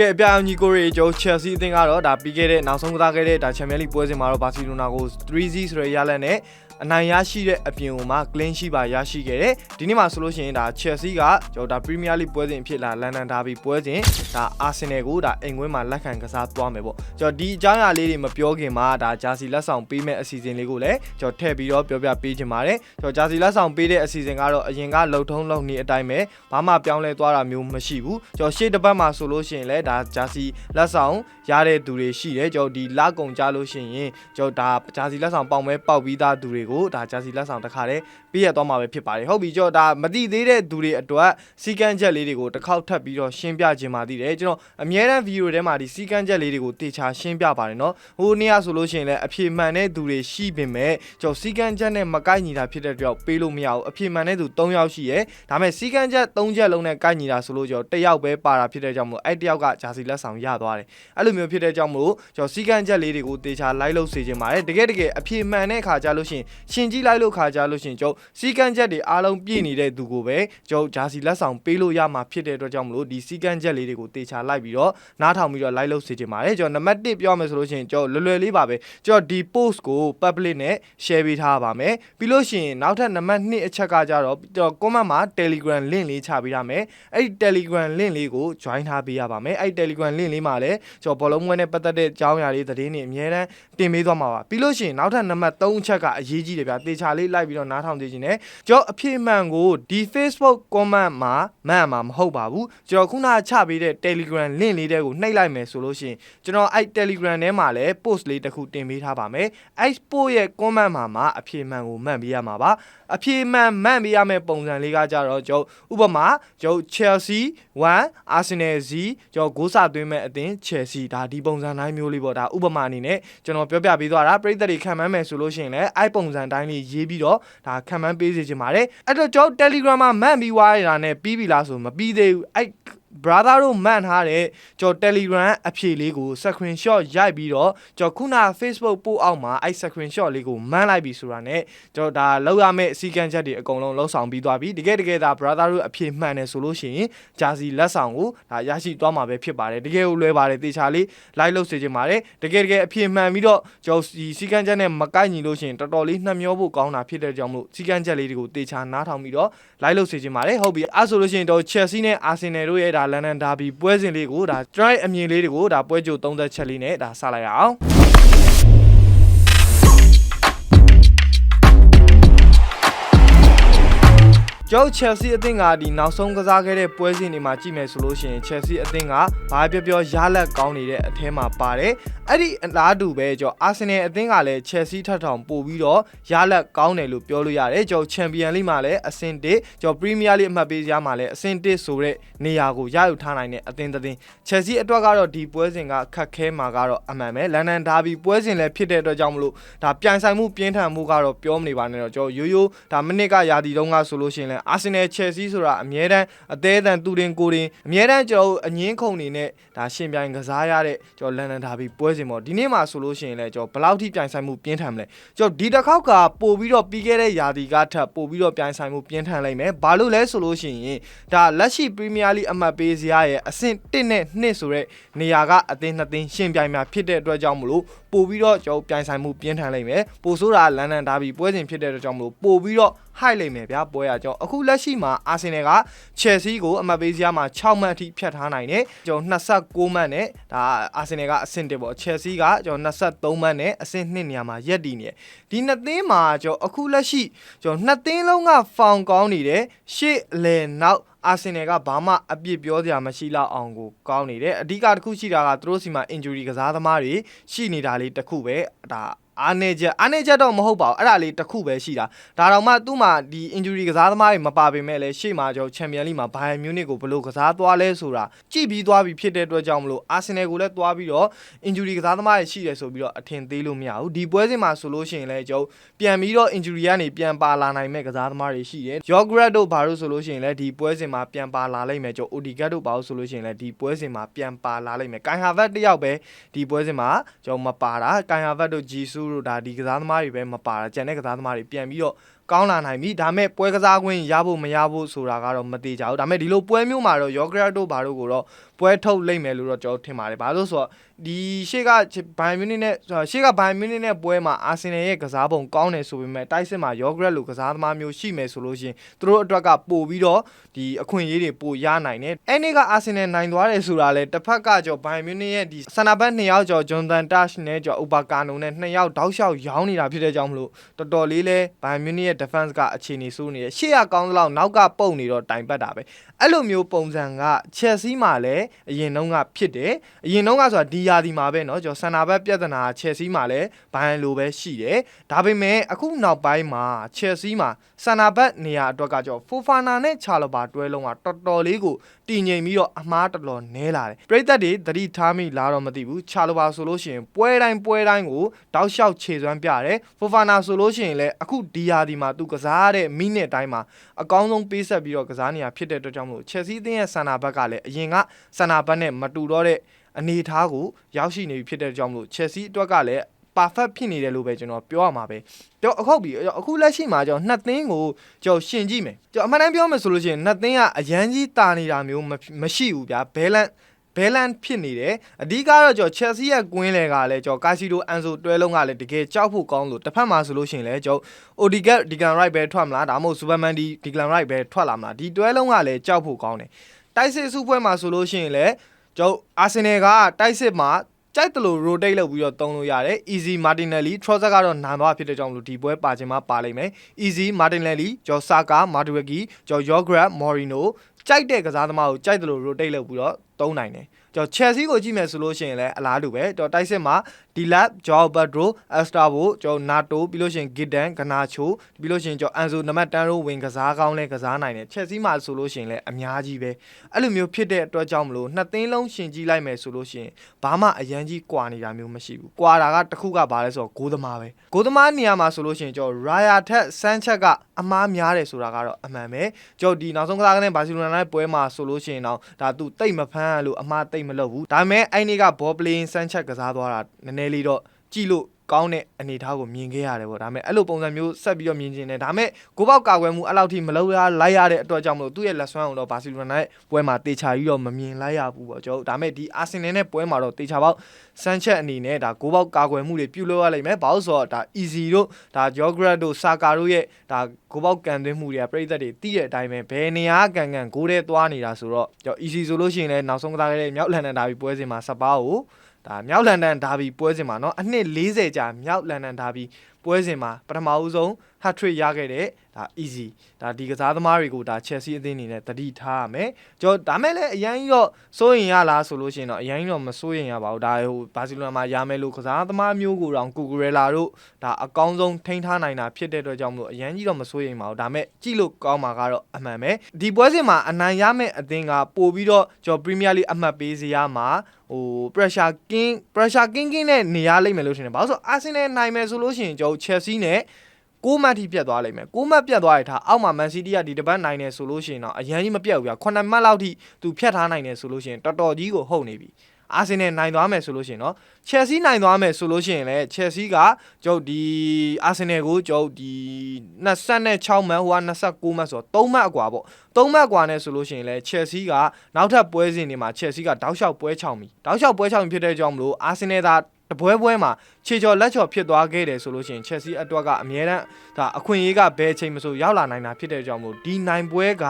ကဲအပြာအောင်ကြီးကိုရီကျော် Chelsea အသင်းကတော့ဒါပြီးခဲ့တဲ့နောက်ဆုံးကစားခဲ့တဲ့ဒါ Champions League ပွဲစဉ်မှာတော့ Barcelona ကို3-0ဆိုတဲ့ရလဒ်နဲ့ အနိုင်ရရှိတဲ့အပြင်ဟိုမှာ clean sheet ပါရရှိခဲ့တယ်ဒီနေ့မှာဆိုလို့ရှိရင်ဒါ Chelsea ကကျော်ဒါ Premier League ပွဲစဉ်ဖြစ်လာ London Derby ပွဲစဉ်ဒါ Arsenal ကိုဒါအိမ်ကွင်းမှာလက်ခံကစားသွားမယ်ပေါ့ကျော်ဒီအကြောင်းအရာလေးတွေမပြောခင်မှာဒါ Jersey လက်ဆောင်ပေးမဲ့အစီအစဉ်လေးကိုလည်းကျော်ထည့်ပြီးတော့ပြောပြပေးချင်ပါတယ်ကျော် Jersey လက်ဆောင်ပေးတဲ့အစီအစဉ်ကတော့အရင်ကလှုပ်ထုံးလှုပ်နေအတိုင်းပဲဘာမှပြောင်းလဲသွားတာမျိုးမရှိဘူးကျော်ရှေ့တစ်ပတ်မှာဆိုလို့ရှိရင်လည်းဒါ Jersey လက်ဆောင်ရတဲ့သူတွေရှိတယ်ကျော်ဒီလကုံကြလို့ရှိရင်ကျော်ဒါ Jersey လက်ဆောင်ပေါင်မဲပေါက်ပြီးသားသူတွေကိုဒါ Jersey လက်ဆောင်တစ်ခါတည်းပေးရသွားမှာပဲဖြစ်ပါတယ်ဟုတ်ပြီကျော်ဒါမတိသေးတဲ့သူတွေအတွက်စီကန်းချက်လေးတွေကိုတစ်ခေါက်ထပ်ပြီးတော့ရှင်းပြခြင်းပါသေးတယ်ကျွန်တော်အများအားဗီဒီယိုထဲမှာဒီစီကန်းချက်လေးတွေကိုတေချာရှင်းပြပါတယ်နော်ဟိုနေ့ကဆိုလို့ရှိရင်လည်းအဖြေမှန်တဲ့သူတွေရှိပင်မဲ့ကျော်စီကန်းချက်နဲ့မကိုက်ညီတာဖြစ်တဲ့အတွက်ပေးလို့မရဘူးအဖြေမှန်တဲ့သူ3ယောက်ရှိရဲဒါပေမဲ့စီကန်းချက်3ချက်လုံးနဲ့ကိုက်ညီတာဆိုလို့ကျော်တစ်ယောက်ပဲပါတာဖြစ်တဲ့ကြောင့်မို့အဲ့တစ်ယောက်ကဂျာစီလက်ဆောင်ရသွားတယ်အဲ့လိုမျိုးဖြစ်တဲ့ကြောင့်မို့ကျော်စီကန်းချက်လေးတွေကိုတေချာလိုက်လို့စေခြင်းပါတယ်တကယ်တကယ်အဖြေမှန်တဲ့ခါကြလို့ရှိရင်ရှင်ကြီးလိုက်လို့ခါကြလို့ရှိရင်ကျော်စီကန်းချက်တွေအားလုံးပြည့်နေတဲ့သူကိုပဲကျော်ဂျာစီလက်ဆောင်ပေးလို့ရမှာဖြစ်တဲ့အတွက်ကြောင့်မလို့ဒီစီကန်းချက်လေးတွေကိုတေချာလိုက်ပြီးတော့နားထောင်ပြီးတော့လိုက်လို့စေခြင်းပါတယ်ကျော်နံပါတ်1ပြောမယ်ဆိုလို့ရှိရင်ကျော်လွယ်လွယ်လေးပါပဲကျော်ဒီ post ကို public နဲ့ share ပေးထားပါမယ်ပြီးလို့ရှိရင်နောက်ထပ်နံပါတ်2အချက်ကကြတော့ကျော် comment မှာ Telegram link လေးချပေးထားမယ်အဲ့ဒီ Telegram link လေးကို join ထားပေးရပါမယ်အဲ့ဒီ Telegram link လေးမှာလည်းကျော်ဘောလုံးပွဲနဲ့ပတ်သက်တဲ့အကြောင်းအရာလေးသတင်းတွေအများတန်းတင်ပေးသွားမှာပါပြီးလို့ရှိရင်နောက်ထပ်နံပါတ်3အချက်ကအရေးကြီးတယ်ဗျာတေချာလေးလိုက်ပြီးတော့နားထောင်ကြည့်ခြင်းနဲ့ကျော်အဖြစ်မှန်ကိုဒီ Facebook comment မှာမှန်မှာမဟုတ်ပါဘူးကျွန်တော်ခုနချပေးတဲ့ Telegram link လေးတဲ့ကိုနှိပ်လိုက်မယ်ဆိုလို့ရှိရင်ကျွန်တော်အဲ့ Telegram ထဲမှာလည်း post လေးတစ်ခုတင်ပေးထားပါမယ်အဲ့ post ရဲ့ comment မှာမှာအဖြစ်မှန်ကိုမှန်ပေးရမှာပါအဖြစ်မှန်မှန်ပေးရမယ့်ပုံစံလေးကကြတော့ကျွန်တော်ဥပမာကျွန်တော် Chelsea 1 Arsenal 0ကျွန်တော်ဂိုးစာသွင်းမဲ့အသင်း Chelsea ဒါဒီပုံစံတိုင်းမျိုးလေးပေါ့ဒါဥပမာအနေနဲ့ကျွန်တော်ပြောပြပေးသွားတာပြည်သက်တွေခံမှန်းမယ်ဆိုလို့ရှိရင်လည်းအဲ့ပုံစံတိုင်းလေးရေးပြီးတော့ဒါခံမှန်းပေးစေချင်ပါတယ်အဲ့တော့ကျွန်တော် Telegram မှာမှန်ပြီးွားရတာနဲ့ပြီးပြီလားဆိုမပြီးသေးဘူးအဲ့ brother တို့မှန်ထားတဲ့ကျွန်တော် Telegram အဖြေလေးကို screenshot ရိုက်ပြီးတော့ကျွန်တော်ခုန Facebook ပို့အောက်မှာအဲ့ screenshot လေးကိုမှန်လိုက်ပြီဆိုတာ ਨੇ ကျွန်တော်ဒါလောက်ရမယ့်အစည်းကမ်းချက်တွေအကုန်လုံးလောက်ဆောင်ပြီးသွားပြီတကယ်တကယ်ဒါ brother တို့အဖြေမှန်တယ်ဆိုလို့ရှိရင်ဂျာစီလက်ဆောင်ကိုဒါရရှိသွားမှာပဲဖြစ်ပါတယ်တကယ်ကိုလွယ်ပါတယ်တေချာလေး live လုပ်စေချင်ပါတယ်တကယ်တကယ်အဖြေမှန်ပြီးတော့ကျွန်တော်ဒီစည်းကမ်းချက်နဲ့မကိုက်ညီလို့ရှိရင်တော်တော်လေးနှမျောဖို့ကောင်းတာဖြစ်တဲ့ကြောင့်မို့စည်းကမ်းချက်လေးတွေကိုတေချာနားထောင်ပြီးတော့ live လုပ်စေချင်ပါတယ်ဟုတ်ပြီအဲ့ဆိုလို့ရှိရင်တော့ Chelsea နဲ့ Arsenal တို့ရဲ့ဒါ London Derby ပွဲစဉ်လေးကိုဒါ try အမြင်လေးတွေကိုဒါပွဲကြို30ချက်လေးနဲ့ဒါစလိုက်ရအောင် ကျောက် Chelsea အသင်းကဒီနောက်ဆုံးကစားခဲ့တဲ့ပွဲစဉ်တွေမှာကြည့်မယ်ဆိုလို့ရှိရင် Chelsea အသင်းကဘာပြောပြောရလက်ကောင်းနေတဲ့အထဲမှာပါတယ်အဲ့ဒီအလားတူပဲကျော် Arsenal အသင်းကလည်း Chelsea ထပ်ထောင်ပို့ပြီးတော့ရလက်ကောင်းတယ်လို့ပြောလို့ရတယ်ကျော် Champion League မှာလည်းအဆင့်1ကျော် Premier League အမှတ်ပေးစရာမှာလည်းအဆင့်1ဆိုတဲ့နေရာကိုရယူထားနိုင်တဲ့အသင်းတစ်သင်း Chelsea အတွက်ကတော့ဒီပွဲစဉ်ကခက်ခဲမှာကတော့အမှန်ပဲ London Derby ပွဲစဉ်လည်းဖြစ်တဲ့အတွက်ကြောင့်မလို့ဒါပြိုင်ဆိုင်မှုပြင်းထန်မှုကတော့ပြောမနေပါနဲ့တော့ကျော်ရိုးရိုးဒါမိနစ်ကရာသီတုန်းကဆိုလို့ရှိရင်လည်း Arsenal Chelsea ဆိုတာအမြဲတမ်းအသေးအတန်သူတင်ကိုတင်အမြဲတမ်းကျွန်တော်အငင်းခုန်နေနဲ့ဒါရှင်ပြိုင်ကစားရတဲ့ကျွန်တော် London Derby ပွဲစဉ်ပေါ့ဒီနေ့မှာဆိုလို့ရှိရင်လည်းကျွန်တော်ဘယ်လောက်ထိပြိုင်ဆိုင်မှုပြင်းထန်မလဲကျွန်တော်ဒီတစ်ခေါက်ကပို့ပြီးတော့ပြီးခဲ့တဲ့ရာသီကထပ်ပို့ပြီးတော့ပြိုင်ဆိုင်မှုပြင်းထန်လိုက်မယ်ဘာလို့လဲဆိုလို့ရှိရင်ဒါလက်ရှိ Premier League အမှတ်ပေးစရာရဲ့အဆင့်1နဲ့2ဆိုတဲ့နေရာကအသင်းနှစ်သင်းရှင်ပြိုင်မှာဖြစ်တဲ့အတွက်ကြောင့်မလို့ ပို့ပြီးတော့ကျွန်တော်ပြိုင်ဆိုင်မှုပြင်းထန်လိုက်မယ်ပို့ဆိုတာလန်ဒန်ဒါဘီပွဲစဉ်ဖြစ်တဲ့အတွက်ကြောင့်မလို့ပို့ပြီးတော့ high လိုက်မယ်ဗျာပွဲရကြောင်းအခုလက်ရှိမှာအာဆင်နယ်က Chelsea ကိုအမှတ်ပေးစရာမှာ6မှတ်အထိဖြတ်ထားနိုင်တယ်ကျွန်တော်26မှတ်နဲ့ဒါအာဆင်နယ်ကအဆင့်1ပေါ့ Chelsea ကကျွန်တော်23မှတ်နဲ့အဆင့်2နေရာမှာရက်တည်နေတယ်ဒီနှစ်သင်းမှာကျွန်တော်အခုလက်ရှိကျွန်တော်နှစ်သင်းလုံးကဖောင်ကောင်းနေတယ်ရှေ့လေနောက် အာဆင်နယ်ကဘာမှအပြစ်ပြောစရာမရှိတော့အောင်ကိုကောင်းနေတယ်အဓိကတစ်ခုရှိတာကသူတို့စီမှာ injury ကစားသမားတွေရှိနေတာလေးတစ်ခုပဲဒါ အားနေချက်အားနေချက်တော့မဟုတ်ပါဘူးအဲ့ဒါလေးတစ်ခုပဲရှိတာဒါတော့မှသူ့မှာဒီ injury ကစားသမားတွေမပါပေမဲ့လည်းရှေ့မှာကျွန်တော် Champion League မှာ Bayern Munich ကိုဘယ်လိုကစားသွားလဲဆိုတာကြည့်ပြီးသွားပြီးဖြစ်တဲ့အတွက်ကြောင့်မလို့ Arsenal ကိုလည်းသွားပြီးတော့ injury ကစားသမားတွေရှိတယ်ဆိုပြီးတော့အထင်သေးလို့မရဘူးဒီပွဲစဉ်မှာဆိုလို့ရှိရင်လည်းကျွန်တော်ပြန်ပြီးတော့ injury ကနေပြန်ပါလာနိုင်မဲ့ကစားသမားတွေရှိတယ် Yogurt တို့ဘာလို့ဆိုလို့ရှိရင်လည်းဒီပွဲစဉ်မှာပြန်ပါလာလိမ့်မယ်ကျွန်တော် Odegaard တို့ဘာလို့ဆိုလို့ရှိရင်လည်းဒီပွဲစဉ်မှာပြန်ပါလာလိမ့်မယ် Kai Havertz တယောက်ပဲဒီပွဲစဉ်မှာကျွန်တော်မပါတာ Kai Havertz တို့ Jesus တို့ဒါဒီကစားသမားတွေပဲမပါတာကြံတဲ့ကစားသမားတွေပြန်ပြီးတော့ကောင်းလာနိုင်ပြီဒါမဲ့ပွဲကစားခွင့်ရဖို့မရဖို့ဆိုတာကတော့မသေးကြဘူးဒါမဲ့ဒီလိုပွဲမျိုးမှာတော့ Yogurt တို့ဘာတို့ကိုတော့ပွဲထုတ်လိမ့်မယ်လို့တော့ကျွန်တော်ထင်ပါတယ်ဘာလို့ဆိုတော့ ဒီရှေ့ကဘိုင်မြူနစ်နဲ့ရှေ့ကဘိုင်မြူနစ်နဲ့ပွဲမှာအာဆင်နယ်ရဲ့ကစားပုံကောင်းတယ်ဆိုပေမဲ့တိုက်စစ်မှာယောဂရက်လိုကစားသမားမျိုးရှိမယ်ဆိုလို့ရှိရင်သူတို့အတွက်ကပို့ပြီးတော့ဒီအခွင့်အရေးတွေပို့ရနိုင်တယ်အဲ့နေ့ကအာဆင်နယ်နိုင်သွားတယ်ဆိုတာလေတစ်ဖက်ကကြောဘိုင်မြူနစ်ရဲ့ဒီဆန်နာဘတ်နှစ်ယောက်ကြောဂျွန်သန်တတ်နဲ့ကြောဥပါကာနိုနဲ့နှစ်ယောက်တောက်လျှောက်ရောင်းနေတာဖြစ်တဲ့ကြောင့်မလို့တော်တော်လေးလဲဘိုင်မြူနစ်ရဲ့ defense ကအခြေအနေဆိုးနေတယ်ရှေ့ကကောင်းသလောက်နောက်ကပုတ်နေတော့တိုင်ပတ်တာပဲအဲ့လိုမျိုးပုံစံက Chelsea မှာလည်းအရင်တုန်းကဖြစ်တယ်အရင်တုန်းကဆိုတာဒီယာဒီမှာပဲเนาะကျွန်တော်ဆန်နာဘတ်ပြဿနာ Chelsea မှာလည်းဘိုင်လိုပဲရှိတယ်ဒါပေမဲ့အခုနောက်ပိုင်းမှာ Chelsea မှာဆန်နာဘတ်နေရာအတွက်ကကျွန်တော် Fofana နဲ့ Chalobah တွဲလုံးကတော်တော်လေးကိုတည်ငြိမ်ပြီးတော့အမားတော်တော်နဲလာတယ်ပရိသတ်တွေသတိထားမိလားတော့မသိဘူး Chalobah ဆိုလို့ရှိရင်ပွဲတိုင်းပွဲတိုင်းကိုတောက်လျှောက်ခြေစွမ်းပြတယ် Fofana ဆိုလို့ရှိရင်လည်းအခုဒီယာဒီမှာသူကစားတဲ့မိနစ်တိုင်းမှာအကောင်းဆုံးပေးဆက်ပြီးတော့ကစားနေရဖြစ်တဲ့အတွက်ကြောင့်မလို့ Chelsea အသင်းရဲ့ဆန်နာဘက်ကလည်းအရင်ကဆန်နာဘက်နဲ့မတူတော့တဲ့ အနေအထားကိုရောက်ရှိနေပြီဖြစ်တဲ့အတွက်ကြောင့်မလို့ Chelsea အတွက်ကလည်း perfect ဖြစ်နေတယ်လို့ပဲကျွန်တော်ပြောရမှာပဲကျွန်တော်အခုပြီအခုလက်ရှိမှာကျွန်တော်နှစ်သင်းကိုကျွန်တော်ရှင်ကြည့်မယ်ကျွန်တော်အမှန်တမ်းပြောမယ်ဆိုလို့ရှိရင်နှစ်သင်းကအရန်ကြီးတာနေတာမျိုးမမရှိဘူးဗျာဘဲလန်ဘဲလန်ဖြစ်နေတယ်အဓိကတော့ကျွန်တော် Chelsea ရဲ့ကွင်းလေကလည်းကျွန်တော်ကာစီဒိုအန်ဆိုတွဲလုံးကလည်းတကယ်ကြောက်ဖို့ကောင်းလို့တစ်ဖက်မှာဆိုလို့ရှိရင်လည်းကျွန်တော် Odegaard Declan Rice ပဲထွက်မလားဒါမှမဟုတ် Superman D Declan Rice ပဲထွက်လာမလားဒီတွဲလုံးကလည်းကြောက်ဖို့ကောင်းတယ်တိုက်စစ်စုပွဲမှာဆိုလို့ရှိရင်လည်း ကျွန်တော် Arsenal ကတိုက်စစ်မှာကြိုက်တယ်လို့ rotate လုပ်ပြီးတော့တုံးလို့ရတယ် easy martinelli trossard ကတော့နာသွားဖြစ်တဲ့ကြောင့်မလို့ဒီပွဲပါခြင်းမပါလိမ့်မယ် easy martinelli ကျော် saka madueki ကျော် yograt morino ကြိုက်တဲ့ကစားသမားကိုကြိုက်တယ်လို့ rotate လုပ်ပြီးတော့တုံးနိုင်တယ်ကျွန်တော် Chelsea ကိုကြည့်မယ်ဆိုလို့ရှိရင်လည်းအလားတူပဲကျွန်တော်တိုက်စစ်မှာ Dilap, Joao Pedro, Estavo ကျွန်တော် Nato ပြီးလို့ရှိရင် Gideon, Garnacho ပြီးလို့ရှိရင်ကျွန်တော် Anzo နံပါတ်10ရိုးဝင်ကစားကောင်းလဲကစားနိုင်တယ် Chelsea မှာဆိုလို့ရှိရင်လည်းအများကြီးပဲအဲ့လိုမျိုးဖြစ်တဲ့အတွက်ကြောင့်မလို့နှစ်သင်းလုံးရှင်ကြည့်လိုက်မယ်ဆိုလို့ရှိရင်ဘာမှအရန်ကြီးကွာနေတာမျိုးမရှိဘူးကွာတာကတစ်ခုကဘာလဲဆိုတော့ဂိုးသမားပဲဂိုးသမားနေရာမှာဆိုလို့ရှိရင်ကျွန်တော် Raya ထက် Sanchez ကအမားများတယ်ဆိုတာကတော့အမှန်ပဲကျွန်တော်ဒီနောက်ဆုံးကစားကတဲ့ဘာစီလိုနာနဲ့ပွဲမှာဆိုလို့ရှိရင်တော့ဒါသူတိတ်မဖမ်းလို့အမားတိတ်မလုပ်ဘူးဒါပေမဲ့အဲ့ဒီက ball playing Sanchez ကစားသွားတာနည်းနည်းလေးတော့ကြည့်လို့ ကောင်းတဲ့အနေအထားကိုမြင်ခဲ့ရတယ်ပေါ့ဒါပေမဲ့အဲ့လိုပုံစံမျိုးဆက်ပြီးတော့မြင်ခြင်းနဲ့ဒါပေမဲ့ကိုပေါက်ကာကွယ်မှုအဲ့လောက်ထိမလုပ်ရလိုက်ရတဲ့အတွက်ကြောင့်မလို့သူ့ရဲ့လက်စွမ်းအောင်တော့ဘာစီလိုနာနဲ့ပွဲမှာတေချာပြီးတော့မမြင်လိုက်ရဘူးပေါ့ကျွန်တော်ဒါပေမဲ့ဒီအာဆင်နယ်နဲ့ပွဲမှာတော့တေချာပေါက်ဆန်ချက်အနေနဲ့ဒါကိုပေါက်ကာကွယ်မှုတွေပြုလုပ်ရလိမ့်မယ်ဘာလို့ဆိုတော့ဒါ easy တို့ဒါ geograph တို့ saka တို့ရဲ့ဒါကိုပေါက်ကန်သွင်းမှုတွေကပြည်သက်တွေတီးတဲ့အတိုင်းပဲဘယ်နေရာကန်ကန်ဂိုးတဲ့သွားနေတာဆိုတော့ကျွန်တော် easy ဆိုလို့ရှိရင်လည်းနောက်ဆုံးကစားခဲ့တဲ့မြောက်လန်ဒန်ဒါဘီပွဲစဉ်မှာစပါးကို ဒါမြောက်လန်ဒန်ဒါဘီပွဲစဉ်မှာနော်အနှစ်40ကြာမြောက်လန်ဒန်ဒါဘီ ပွဲစဉ်မှာပထမဦးဆုံး hat trick ရခဲ့တဲ့ဒါ easy ဒါဒီကစားသမားတွေကိုဒါ Chelsea အသင်းအနေနဲ့တတိထားရမယ်ကျွန်တော်ဒါမဲ့လည်းအရင်တော့စိုးရင်ရလားဆိုလို့ရှိရင်တော့အရင်တော့မစိုးရင်ရပါဘူးဒါဟိုဘာစီလိုနာမှာရမယ်လို့ကစားသမားမျိုးကိုတော့ကူဂရလာတို့ဒါအကောင်းဆုံးထိန်းထားနိုင်တာဖြစ်တဲ့အတွက်ကြောင့်မလို့အရင်ကြီးတော့မစိုးရင်ပါဘူးဒါမဲ့ကြည့်လို့ကောင်းမှာကတော့အမှန်ပဲဒီပွဲစဉ်မှာအနိုင်ရမယ့်အသင်းကပို့ပြီးတော့ကျွန်တော် Premier League အမှတ်ပေးစရာမှာဟို pressure king pressure king king နဲ့နေရလိမ့်မယ်လို့ထင်တယ်ဘာလို့ဆို Arsenal နိုင်မယ်ဆိုလို့ရှိရင်ကျွန်တော် Chelsea နဲ့6မှတ်ထိပြတ်သွားလိမ့်မယ်6မှတ်ပြတ်သွားရထားအောက်မှာ Man City ကဒီတပတ်နိုင်တယ်ဆိုလို့ရှိရင်တော့အရင်ကြီးမပြတ်ဘူးဗျာ9မှတ်လောက်ထိသူဖြတ်ထားနိုင်တယ်ဆိုလို့ရှိရင်တော်တော်ကြီးကိုဟုတ်နေပြီ အာဆင်နယ်နိုင်သွားမယ်ဆိုလို့ရှိရင်နော်ချယ်ဆီနိုင်သွားမယ်ဆိုလို့ရှိရင်လည်းချယ်ဆီကကျုပ်ဒီအာဆင်နယ်ကိုကျုပ်ဒီ26မှတ်ဟိုက29မှတ်ဆိုတော့3မှတ်အကွာပေါ့3မှတ်အကွာနဲ့ဆိုလို့ရှိရင်လည်းချယ်ဆီကနောက်ထပ်ပွဲစဉ်တွေမှာချယ်ဆီကတောက်လျှောက်ပွဲချောင်ပြီတောက်လျှောက်ပွဲချောင်ဖြစ်တဲ့ကြောင့်မလို့အာဆင်နယ်သာတပွဲပွဲမှာခြေချော်လက်ချော်ဖြစ်သွားခဲ့တယ်ဆိုလို့ရှိရင် Chelsea အတွက်ကအမြဲတမ်းဒါအခွင့်အရေးကဘယ်အချိန်မှဆိုရောက်လာနိုင်တာဖြစ်တဲ့ကြောင့်မို့ဒီနိုင်ပွဲက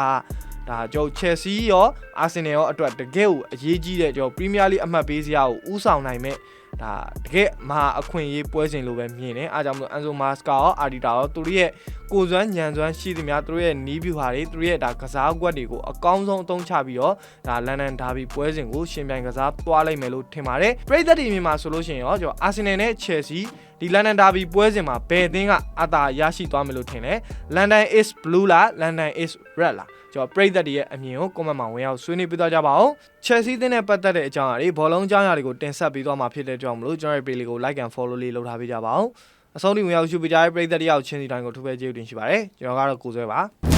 ဒါကျွန်တော် Chelsea ရော Arsenal ရောအတွက်တကယ်ကိုအရေးကြီးတဲ့ကျွန်တော် Premier League အမှတ်ပေးစရာကိုဥဆောင်နိုင်မဲ့ဒါတကယ်မဟာအခွင့်အရေးပွဲစဉ်လိုပဲမြင်တယ်အားကြောင့်မလို့ Enzo Maresca ရော Ardita ရောသူတို့ရဲ့ကိုယ်စွမ်းညံစွမ်းရှိသမျှသူတို့ရဲ့နီးဗျူဟာတွေသူတို့ရဲ့ဒါကစားကွက်တွေကိုအကောင်းဆုံးအသုံးချပြီးတော့ဒါလန်ဒန်ဒါဘီပွဲစဉ်ကိုရှင်ပြိုင်ကစားသွားလိုက်မယ်လို့ထင်ပါတယ်ပရိသတ်တွေမြန်မာဆိုလို့ရှိရင်ရောကျွန်တော် Arsenal နဲ့ Chelsea ဒီလန်ဒန်ဒါဘီပွဲစဉ်မှာဘယ်အသင်းကအသာရရှိသွားမယ်လို့ထင်လဲ London is blue လား London is red လား ကျွန်တော်ပရိသတ်တွေရဲ့အမြင်ကို comment မှာဝင်ရောက်ဆွေးနွေးပြသွားကြပါအောင် Chelsea အသင်းနဲ့ပတ်သက်တဲ့အကြောင်းအရာတွေဘောလုံးအကြောင်းအရာတွေကိုတင်ဆက်ပေးသွားမှာဖြစ်တဲ့ကြောင့်မလို့ကျွန်တော်ရဲ့ page လေးကို like and follow လေးလုပ်ထားပေးကြပါအောင်အဆုံးထိဝင်ရောက်ရှုပေးကြတဲ့ပရိသတ်တယောက်ချင်းစီတိုင်းကိုထူးပဲကျေးဇူးတင်ရှိပါတယ်ကျွန်တော်ကတော့ကိုဆွဲပါ